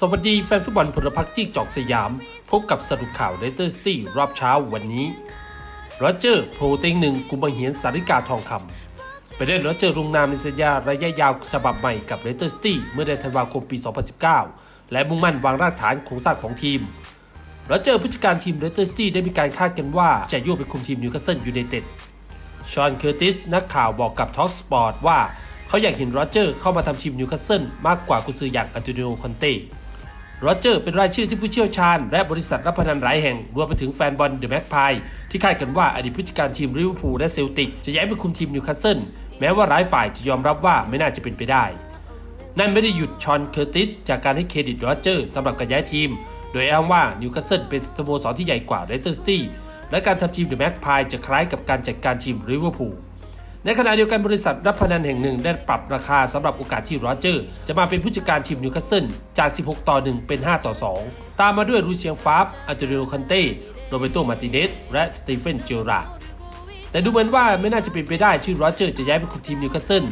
สวัสดีแฟนฟุตบอลพลพรรคจี้จอกสยาม พบกับสรุปข่าวเลสเตอร์ซิตี้รอบเช้าวันนี้โรเจอร์โผล่เต็งหนึ่งกุมบังเหียนสาริกาทองคำไปเล่นโรเจอร์ลงนามในสัญญาระยะยาวฉบับใหม่กับเลสเตอร์ซิตี้เมื่อเดือนธันวาคมปี 2019 และมุ่งมั่นวางรากฐานโครงสร้างของทีมโรเจอร์ผู้จัดการทีมเลสเตอร์ซิตี้ได้มีการคาดกันว่าจะโยกไปคุมทีมนิวคาสเซิลยูไนเต็ดชอนเคอร์ติสนักข่าวบอกกับท็อกสปอร์ตว่าเขาอยากเห็นโรเจอร์เข้ามาทำทีมนิวคาสเซิลมากกว่ากุซืออย่างอันโตนิโอคอนเต้ โรเจอร์เป็นรายชื่อที่ผู้เชี่ยวชาญ และบริษัทรับพนันหลายแห่ง รวมไปถึงแฟนบอลเดอะแม็กพายที่คาดกันว่าอดีตผู้จัดการทีมลิเวอร์พูลและเซลติกจะย้ายไปคุมทีมนิวคาสเซิลแม้ว่าหลายฝ่ายจะยอมรับว่าไม่น่าจะเป็นไปได้ นั่นไม่ได้หยุดชอนเคอร์ติสจากการให้เครดิตโรเจอร์สำหรับการย้ายทีม โดยอ้างว่านิวคาสเซิลเป็นสโมสรที่ใหญ่กว่าเลสเตอร์ซิตี้และการทำทีมเดอะแม็กพายจะคล้ายกับการจัดการทีมลิเวอร์พูล ในขณะเดียวกันบริษัทรับพนันแห่งหนึ่งได้ปรับราคาสำหรับโอกาสที่โรเจอร์ จะมาเป็นผู้จัดการทีมนิวคาสเซิลจาก 16 ต่อ 1 เป็น 5 ต่อ 2 ตามมาด้วยรูเชียงฟาฟอันเตโรคันเต้โรเบโตมาร์ติเนสและสตีเฟนเจอราแต่ดูเหมือนว่าไม่น่าจะเป็นไปได้ที่โรเจอร์จะย้ายไปคุมทีมนิวคาสเซิล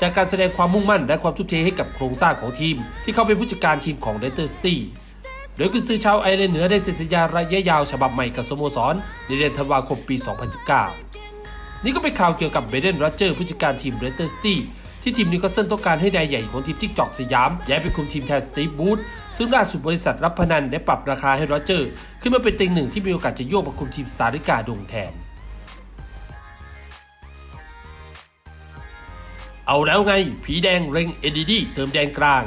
จากการแสดงความมุ่งมั่นและความทุ่มเทให้กับโครงสร้างของทีม ที่เขาเป็นผู้จัดการทีมของเลสเตอร์ซิตี้โดยกุนซือชาวไอร์แลนด์เหนือได้เซ็นสัญญาระยะยาวฉบับใหม่กับสโมสรในเดือนธันวาคมปี 2019 นี่ก็เป็นข่าวเกี่ยวกับเบเดนโรเจอร์ผู้จัดการทีมเรสเตอร์ซิตี้ที่ทีมนิวคาสเซิลต้องการให้นายใหญ่ของทีมทิกจอกสยาม ย้ายไปคุมทีมแทนสตีฟบูธซึ่งล่าสุดบริษัทรับพนันได้ปรับราคาให้โรเจอร์ ขึ้นมาเป็นเต็งหนึ่งที่มีโอกาสจะโยกมาคุมทีมสาริกาดงแทน เอาแล้วไง ผีแดงเร่งเอดีดีเติมแดนกลาง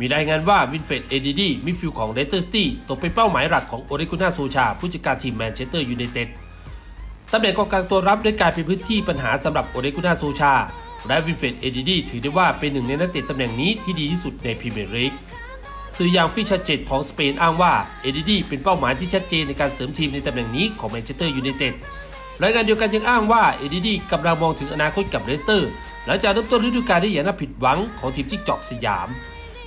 มีรายงานว่าวินเฟรดเอดีดีมิฟิลของเลสเตอร์ซิตี้ตกเป็นเป้าหมายหลักของโอริกุน่าโซชาผู้จัดการทีมแมนเชสเตอร์ยูไนเต็ด ตำแหน่งกองกลางตัวรับได้กลายเป็นพื้นที่ปัญหาสำหรับโอเดกุน่าโซชา และวินเฟรดเอดีดีถือได้ว่าเป็นหนึ่งในนักเตะตำแหน่งนี้ที่ดีที่สุดในพรีเมียร์ลีกสื่ออย่างฟิชเจตของสเปนอ้างว่าเอดีดีเป็นเป้าหมายที่ชัดเจนในการเสริมทีมในตำแหน่งนี้ของแมนเชสเตอร์ยูไนเต็ดรายงานเดียวกันยังอ้างว่าเอดีดีกำลังมองถึงอนาคตกับเลสเตอร์ หลังจากเริ่มต้นฤดูกาลได้อย่างน่าผิดหวังของทีมที่จอกสยาม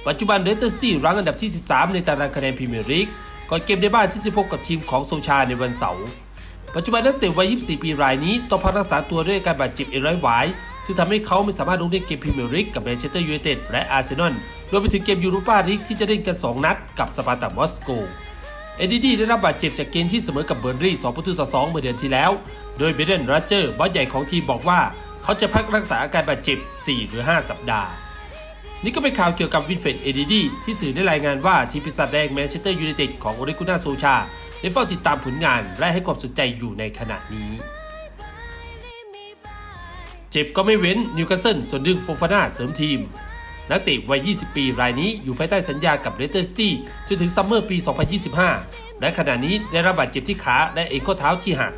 ปัจจุบันเลสเตอร์ซิตี้รั้งอันดับที่ 13 ในตารางคะแนนพรีเมียร์ลีกก่อนเกมในบ้านที่จะพบกับทีมของโซชาในวันเสาร์ ปัจจุบันนักเตะวัย 24 ปีรายนี้ต้องพักรักษาตัวด้วยอาการบาดเจ็บเอร้อยหวาย ซึ่งทำให้เขาไม่สามารถลงเล่นเกมพรีเมียร์ลีกกับแมนเชสเตอร์ยูไนเต็ดและอาร์เซนอลรวมไปถึงเกมยูโรปาลีกที่จะเล่นกัน 2 นัดกับสปาร์ตามอสโก เอ็ดดี้ดีได้รับบาดเจ็บจากเกมที่เสมอกับเบอร์นลี่ 2 ประตูต่อ 2 เมื่อเดือนที่แล้ว โดยเบเดนรัเจอร์บอสใหญ่ของทีมบอกว่า เขาจะพักรักษาอาการบาดเจ็บ 4 หรือ 5 สัปดาห์ นี่ก็เป็นข่าวเกี่ยวกับวินเฟดเอดีดีที่สื่อได้รายงานว่าทีมปีศาจแดงแมนเชสเตอร์ยูไนเต็ดของโอเรกุน่าโซชา ได้เฝ้าติดตามผลงานและให้ความสนใจอยู่ในขณะนี้ เจ็บก็ไม่เว้นนิวคาสเซิลส่วนดึงโฟฟาน่าเสริมทีม นักเตะวัย 20 ปีรายนี้อยู่ภายใต้สัญญากับเลสเตอร์ซิตี้จนถึงซัมเมอร์ปี 2025 และขณะนี้ได้รับบาดเจ็บที่ขาและเอ็นข้อเท้าที่หัก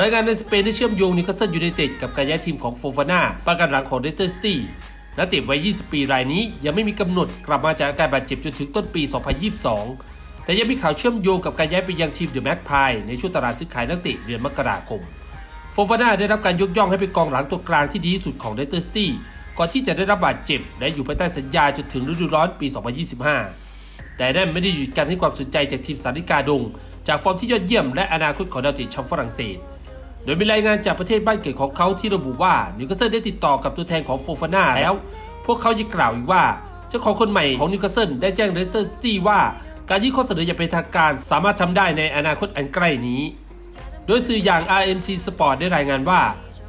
รายงานในสเปนได้เชื่อมโยงนิวคาสเซิลยูไนเต็ดกับการย้ายทีมของโฟฟาน่าประกันหลังของเลสเตอร์ซิตี้นักเตะวัย 20 ปีรายนี้ยังไม่มีกำหนดกลับมาจากอาการบาดเจ็บจนถึงต้นปี 2022 แต่ยังมีข่าวเชื่อมโยงกับการย้ายไปยังทีมเดอะแม็กพายในช่วงตลาดซื้อขายนักเตะเดือนมกราคม โฟฟาน่าได้รับการยกย่องให้เป็นกองหลังตัวกลางที่ดีที่สุดของเลสเตอร์ซิตี้ก่อนที่จะได้รับบาดเจ็บ และอยู่ภายใต้สัญญาจนถึงฤดูร้อนปี 2025 แต่นั่นไม่ได้หยุดการให้ความสนใจจากทีมสาริกาดง จากฟอร์มที่ยอดเยี่ยมและอนาคตของดาวเตะชาวฝรั่งเศส โดยมีรายงานจากประเทศบ้านเกิดของเขาที่ระบุว่านิวคาสเซิลได้ติดต่อกับตัวแทนของโฟฟาน่าแล้ว พวกเขายังกล่าวอีกว่า เจ้าของคนใหม่ของนิวคาสเซิลได้แจ้งเลสเตอร์ซิตี้ว่า การยื่นข้อเสนออย่างเป็นทางการสามารถทำได้ในอนาคตอันใกล้นี้ โดยสื่ออย่าง RMC Sport ได้รายงานว่า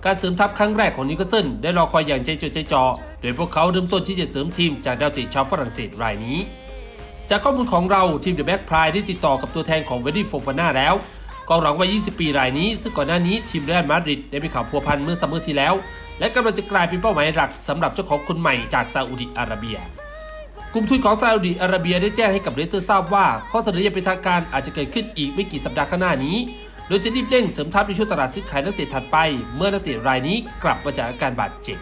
การเสริมทัพครั้งแรกของนิวคาสเซิลได้รอคอยอย่างใจจดใจจ่อโดยพวกเขาเริ่มต้นที่จะเสริมทีมจากดาวเตะชาวฝรั่งเศสรายนี้ จากข้อมูลของเราทีมเดอะแบ็กพายได้ติดต่อกับตัวแทนของเวดดี้โฟฟาน่าแล้วกองหลังวัย 20 ปีรายนี้ ซึ่งก่อนหน้านี้ทีมเรอัลมาดริดได้มีข่าวพัวพันเมื่อซัมเมอร์ที่แล้ว และกำลังจะกลายเป็นเป้าหมายหลักสำหรับเจ้าของคนใหม่จากซาอุดิอาระเบีย กลุ่มทุนของซาอุดิอาระเบียได้แจ้งให้กับเรสเตอร์ทราบว่าข้อเสนออย่างเป็นทางการอาจจะเกิดขึ้นอีกไม่กี่สัปดาห์ข้างหน้านี้ โดยจะรีบเร่งเสริมทัพในช่วงตลาดซื้อขายนักเตะถัดไป เมื่อนักเตะรายนี้กลับมาจากอาการบาดเจ็บ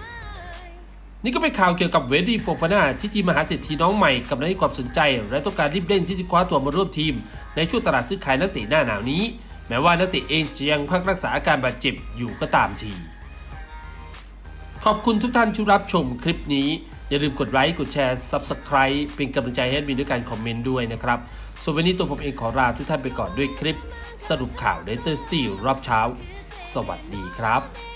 นี่ก็เป็นข่าวเกี่ยวกับเวดดี้โฟฟาน่าที่ทีมมหาเศรษฐีน้องใหม่กำลังให้ความสนใจ และต้องการรีบเร่งที่จะคว้าตัวมาร่วมทีม ในช่วงตลาดซื้อขายนักเตะหน้าหนาวนี้ แม้ว่านักเตะเองจะยังพักรักษาอาการบาดเจ็บอยู่ก็ตามที ขอบคุณทุกท่านที่รับชมคลิปนี้ อย่าลืมกดไลค์กดแชร์ Subscribe เป็นกำลังใจให้แอดมินด้วยการคอมเมนต์ด้วยนะครับ ส่วนวันนี้ตัวผมเองขอลาทุกท่านไปก่อนด้วยคลิป สรุปข่าวเดลต้าสตีลรอบเช้า สวัสดีครับ